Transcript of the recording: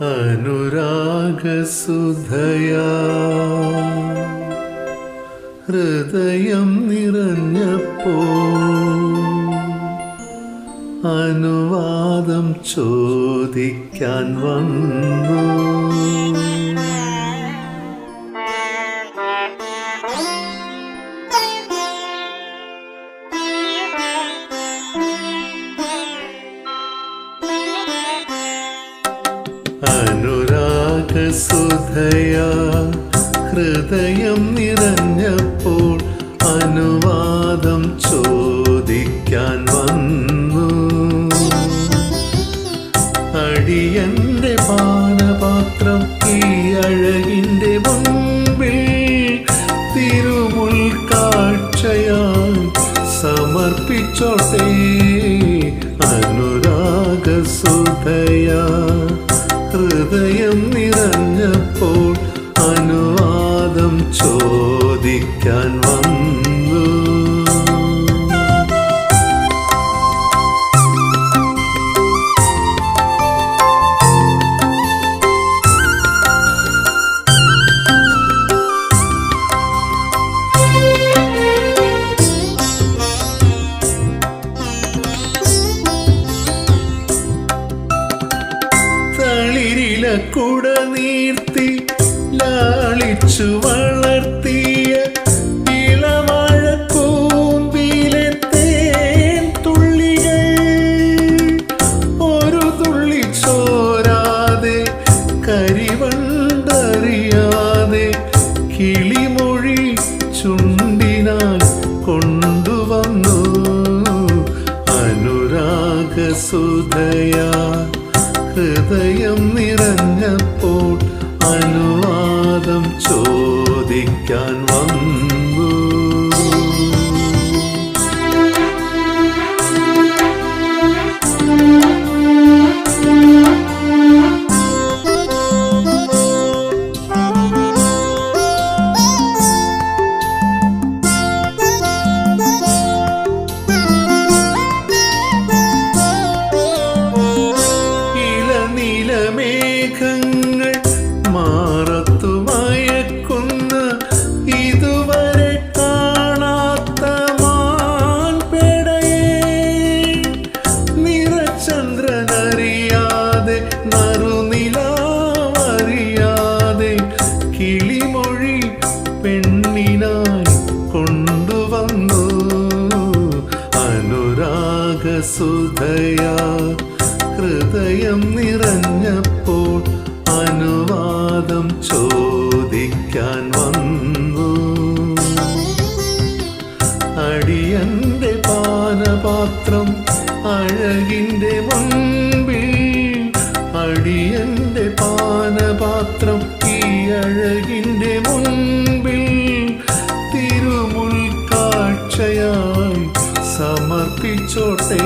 അനുരാഗസുധയാ. ഹൃദയം നിറഞ്ഞപ്പോ അനുവാദം ചോദിക്കാൻ വന്നു. അനുരാഗസുധയാ ഹൃദയം നിറഞ്ഞപ്പോൾ അനുവാദം ചോദിക്കാൻ വന്നു. അടിയന്റെ പാനപാത്രം ഈ അഴകിന്റെ മുമ്പിൽ സമർപ്പിച്ചോട്ടേ സമർപ്പിച്ചോട്ടെ. അനുരാഗസുധയാ ഹൃദയം നിറഞ്ഞപ്പോൾ അനുവാദം ചോദിക്കാൻ തളിരില കുട നീർത്തി ലാളിച്ചു വളർത്തിയ തുള്ളികൾ. ഒരു തുള്ളി ചോരാതെ കരിവണ്ടറിയാതെ കൊണ്ടുവന്നു അനുരാഗസുധയാ. ഹൃദയം നിറഞ്ഞപ്പോൾ നറുനിലാവറിയാതെ കിളിമൊഴി പെണ്ണിനായി കൊണ്ടുവന്നു. അനുരാഗസുധയാ ഹൃദയം നിറഞ്ഞപ്പോൾ അനുവാദം ചോദിക്കാൻ വന്നു. അടിയന്റെ പാനപാത്രം അഴകിന്റെ മുൻപിൽ അടിയന്റെ പാനപാത്രം ഈ അഴകിന്റെ മുൻപിൽ തിരുമുൽ കാഴ്ചയായി സമർപ്പിച്ചോട്ടെ.